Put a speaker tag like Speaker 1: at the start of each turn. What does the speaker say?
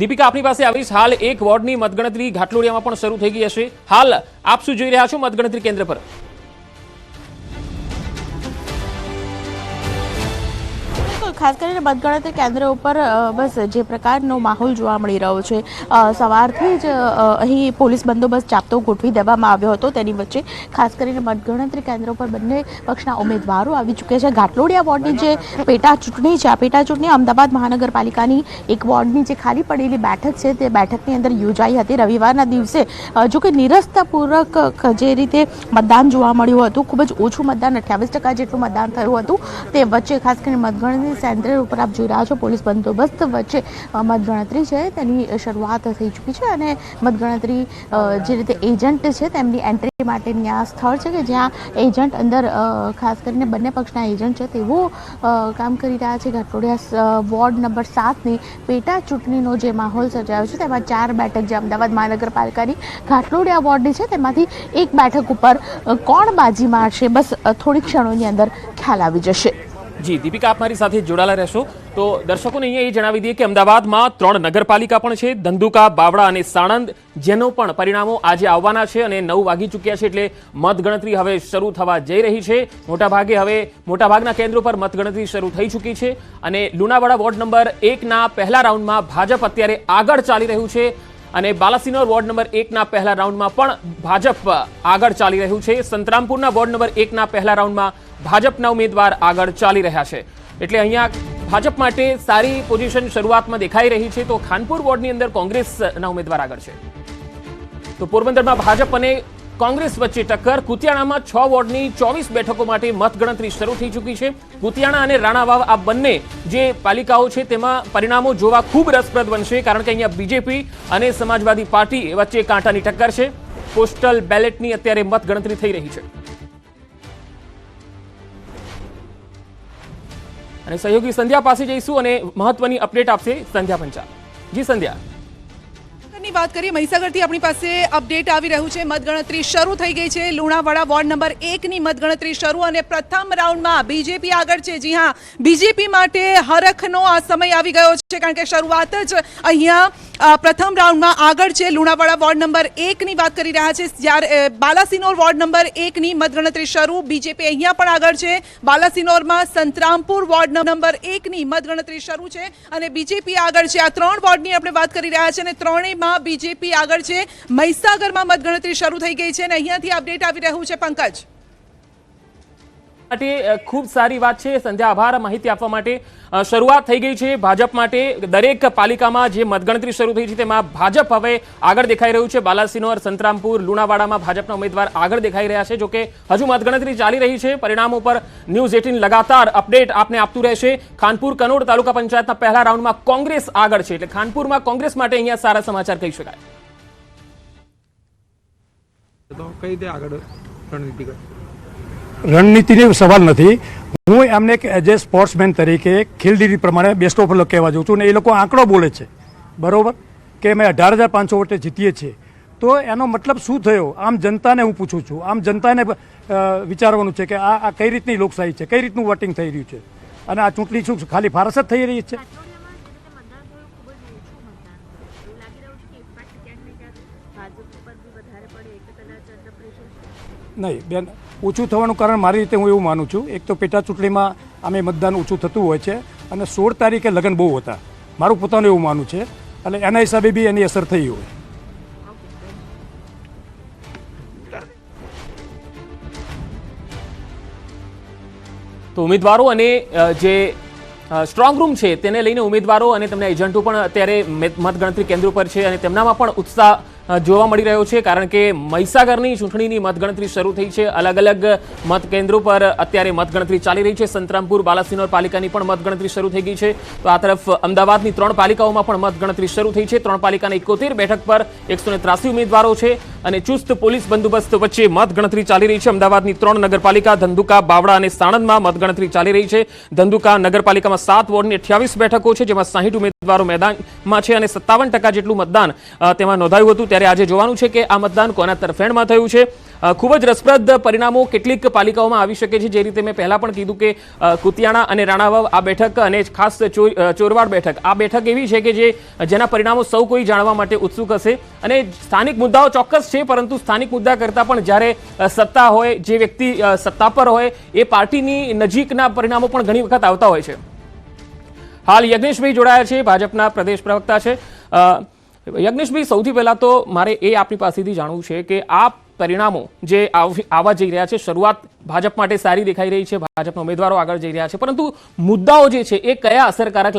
Speaker 1: દીપિકા, આપની પાસે આવીશ હાલ એક વોર્ડની મતગણતરી ઘાટલોડિયામાં પણ શરૂ થઈ ગઈ હશે. હાલ આપ શું જોઈ રહ્યા છો મતગણતરી કેન્દ્ર પર?
Speaker 2: ખાસ કરીને મતગણતરી કેન્દ્ર ઉપર બસ જે પ્રકારનો માહોલ જોવા મળી રહ્યો છે સવારથી જ અહીં પોલીસ બંદોબસ્ત ચાપતો ગોઠવી દેવામાં આવ્યો હતો. તેની વચ્ચે ખાસ કરીને મતગણતરી કેન્દ્ર ઉપર બંને પક્ષના ઉમેદવારો આવી ચૂક્યા છે. ઘાટલોડિયા વોર્ડની જે પેટા ચૂંટણી છે, આ પેટા ચૂંટણી અમદાવાદ મહાનગરપાલિકાની એક વોર્ડની જે ખાલી પડેલી બેઠક છે, તે બેઠકની અંદર યોજાઈ હતી. રવિવારના દિવસે જોકે નિરસ્તાપૂર્વક જે રીતે મતદાન જોવા મળ્યું હતું, ખૂબ જ ઓછું મતદાન, અઠ્યાવીસ ટકા જેટલું મતદાન થયું હતું. તે વચ્ચે ખાસ કરીને મતગણતરી સેન્ટર ઉપર આપ જોઈ રહ્યા છો, પોલીસ બંદોબસ્ત વચ્ચે મતગણતરી છે. તેની શરૂઆત થઈ ચૂકી છે અને મતગણતરી જે રીતે એજન્ટ છે તેમની એન્ટ્રી માટેની આ સ્થળ છે કે જ્યાં એજન્ટ અંદર ખાસ કરીને બંને પક્ષના એજન્ટ છે તેઓ કામ કરી રહ્યા છે. ઘાટલોડિયા વોર્ડ નંબર સાતની પેટા ચૂંટણીનો જે માહોલ સર્જાયો છે, તેમાં ચાર બેઠક જે અમદાવાદ મહાનગરપાલિકાની ઘાટલોડિયા વોર્ડની છે, તેમાંથી એક બેઠક ઉપર કોણ બાજી મારશે. બસ થોડી ક્ષણોની અંદર ખ્યાલ આવી જશે.
Speaker 1: જી, દીપિકા આપ મારી સાથે જોડાયેલા રહેશો. તો દર્શકોને અહીંયા એ જણાવી દઈએ કે અમદાવાદમાં ત્રણ નગરપાલિકા પણ છે, ધંધુકા, બાવળા અને સાણંદ, જેનો પણ પરિણામો આજે આવવાના છે અને નવ વાગી ચૂક્યા છે એટલે મતગણતરી હવે શરૂ થવા જઈ રહી છે. મોટાભાગે હવે મોટાભાગના કેન્દ્રો પર મતગણતરી શરૂ થઈ ચૂકી છે. અને લુણાવાડા વોર્ડ નંબર એકના પહેલા રાઉન્ડમાં ભાજપ અત્યારે આગળ ચાલી રહ્યું છે. અને બાલાસિનોર વોર્ડ નંબર એકના પહેલા રાઉન્ડમાં પણ ભાજપ આગળ ચાલી રહ્યું છે. સંતરામપુરના વોર્ડ નંબર એકના પહેલા રાઉન્ડમાં ભાજપના ઉમેદવાર આગળ ચાલી રહ્યા છે. એટલે અહીંયા ભાજપ માટે સારી પોઝિશન શરૂઆતમાં દેખાઈ રહી છે. તો ખાનપુર વોર્ડની અંદર કોંગ્રેસના ઉમેદવાર આગળ છે. તો પોરબંદરમાં ભાજપ અને કોંગ્રેસ વચ્ચે ટક્કર. કુતિયાણામાં છ વોર્ડની ચોવીસ બેઠકો માટે મતગણતરી શરૂ થઈ ચૂકી છે. કુતિયાણા અને રાણાવાવ આ બંને જે પાલિકાઓ છે તેમાં પરિણામો જોવા ખૂબ રસપ્રદ બનશે, કારણ કે અહીંયા બીજેપી અને સમાજવાદી પાર્ટી વચ્ચે કાંટાની ટક્કર છે. પોસ્ટલ બેલેટની અત્યારે મતગણતરી થઈ રહી છે. અને સહયોગી સંધ્યા પાસે જઈશું અને મહત્વની અપડેટ આપશે સંધ્યા પંચાલ. જી સંધ્યા.
Speaker 3: વાત કરીએ, મહીસાગરથી આપણી પાસે અપડેટ આવી રહ્યું છે. મતગણતરી શરૂ થઈ ગઈ છે. લુણાવાડા વોર્ડ નંબર એકની મતગણતરી શરૂ અને પ્રથમ રાઉન્ડમાં બીજેપી આગળ છે. જી હા, બીજેપી માટે હરખનો આ સમય આવી ગયો છે, કારણ કે શરૂઆત જ અહીંયા પ્રથમ રાઉન્ડમાં આગળ છે લુણાવાડા વોર્ડ નંબર એકની વાત કરી રહ્યા છે, જ્યારે બાલાસિનોર વોર્ડ નંબર એકની મતગણતરી શરૂ. બીજેપી અહીંયા પણ આગળ છે. બાલાસિનોરમાં સંતરામપુર વોર્ડ નંબર એકની મતગણતરી શરૂ છે અને બીજેપી આગળ છે. આ ત્રણ વોર્ડની આપણે વાત કરી રહ્યા છે અને ત્રણેયમાં બીજેપી આગળ છે. મહીસાગરમાં મતગણતરી શરૂ થઈ ગઈ છે અને અહીંયાથી અપડેટ આવી રહ્યું છે, પંકજ.
Speaker 1: માટે ખૂબ સારી વાત છે. સંધ્યા, આભાર. માહિતી આપવા માટે શરૂઆત થઈ ગઈ છે ભાજપ માટે. દરેક પાલિકામાં જે મતગણતરી શરૂ થઈ છે તેમાં ભાજપ હવે આગળ દેખાઈ રહ્યું છે. બાલાસિનોર, સંતરામપુર, લુણાવાડામાં ભાજપના ઉમેદવાર આગળ દેખાઈ રહ્યા છે, જોકે હજુ મતગણતરી ચાલી રહી છે. પરિણામો પર ન્યૂઝ એટીન લગાતાર અપડેટ આપને આપતું રહેશે. ખાનપુર, કનોડ તાલુકા પંચાયતના પહેલા રાઉન્ડમાં કોંગ્રેસ આગળ છે. એટલે ખાનપુરમાં કોંગ્રેસ માટે અહીંયા સારા સમાચાર કહી શકાય.
Speaker 4: કઈ રીતે આગળ રણનીતિ કરે
Speaker 5: રણનીતિનો સવાલ નથી. હું એમને એક એઝ એ સ્પોર્ટ્સમેન તરીકે ખેલદીદી પ્રમાણે બેસ્ટ ઓફ લક કહેવા જાઉં છું ને એ લોકો આંકડો બોલે છે. બરાબર? કે અમે અઢાર હજાર પાંચસો વોટે જીતીએ છીએ. તો એનો મતલબ શું થયો? આમ જનતાને હું પૂછું છું. આમ જનતાને વિચારવાનું છે કે આ આ કઈ રીતની લોકશાહી છે? કઈ રીતનું વોટિંગ થઈ રહ્યું છે? અને આ ચૂંટણી શું ખાલી ફારસ જ થઈ રહી છે? નહીં, બેન, ઓછું થવાનું કારણ મારી રીતે હું એવું માનું છું. એક તો પેટા ચૂંટણીમાં અમે મતદાન ઓછું થતું હોય છે અને સોળ તારીખે લગ્ન બહુ હતા. મારું પોતાનું એવું માનવું છે. એટલે એના હિસાબે બી એની અસર થઈ હોય.
Speaker 1: તો ઉમેદવારો અને જે સ્ટ્રોંગ રૂમ છે, તેને લઈને ઉમેદવારો અને તેમના એજન્ટો પણ અત્યારે મત- મતગણતરી કેન્દ્રો પર છે અને તેમનામાં પણ ઉત્સાહ જોવા મળી રહ્યો છે, કારણ કે મહીસાગરની ચૂંટણીની મતગણતરી શરૂ થઈ છે. અલગ અલગ મતકેન્દ્રો પર અત્યારે મતગણતરી ચાલી રહી છે. સંતરામપુર, બાલાસિનોર પાલિકાની પણ મતગણતરી શરૂ થઈ ગઈ છે. તો આ તરફ અમદાવાદની ત્રણ પાલિકાઓમાં પણ મતગણતરી શરૂ થઈ છે. ત્રણ પાલિકાના એકોતેર બેઠક પર એકસો ઉમેદવારો છે અને ચુસ્ત પોલીસ બંદોબસ્ત વચ્ચે મતગણતરી ચાલી રહી છે. અમદાવાદની ત્રણ નગરપાલિકા, ધંધુકા બાવડા અને સાણંદમાં મતગણતરી ચાલી રહી છે. ધંધુકા નગરપાલિકામાં સાત વોર્ડની અઠ્યાવીસ બેઠકો છે, જેમાં સાહીઠ ઉમેદવારો મેદાનમાં છે અને સત્તાવન જેટલું મતદાન તેમાં નોંધાયું હતું. ત્યારે આજે જોવાનું છે કે આ મતદાન કોના તરફેણમાં થયું છે. ખૂબ જ રસપ્રદ પરિણામો કેટલીક પાલિકાઓમાં આવી શકે છે. જે રીતે મેં પહેલા પણ કીધું કે કુતિયાણા અને રાણાવાવ આ બેઠક અને ખાસ ચોરવાડ બેઠક આ બેઠક એવી છે કે જે જેના પરિણામો સૌ કોઈ જાણવા માટે ઉત્સુક હશે. અને સ્થાનિક મુદ્દાઓ ચોક્કસ છે પરંતુ સ્થાનિક મુદ્દા કરતાં પણ જ્યારે સત્તા હોય જે વ્યક્તિ સત્તા પર હોય એ પાર્ટીની નજીકના પરિણામો પણ ઘણી વખત આવતા હોય છે. હાલ યજ્ઞેશભાઈ જોડાયા છે ભાજપના પ્રદેશ પ્રવક્તા છે. અ, યજ્ઞેશભાઈ, સૌથી પહેલાં તો મારે એ આપની પાસેથી જાણવું છે કે આ પરિણામો જે આવવા જઈ રહ્યા છે, શરૂઆત ભાજપ માટે સારી દેખાઈ રહી છે, ભાજપના ઉમેદવારો આગળ જઈ રહ્યા છે, પરંતુ મુદ્દાઓ જે છે એ કયા અસરકારક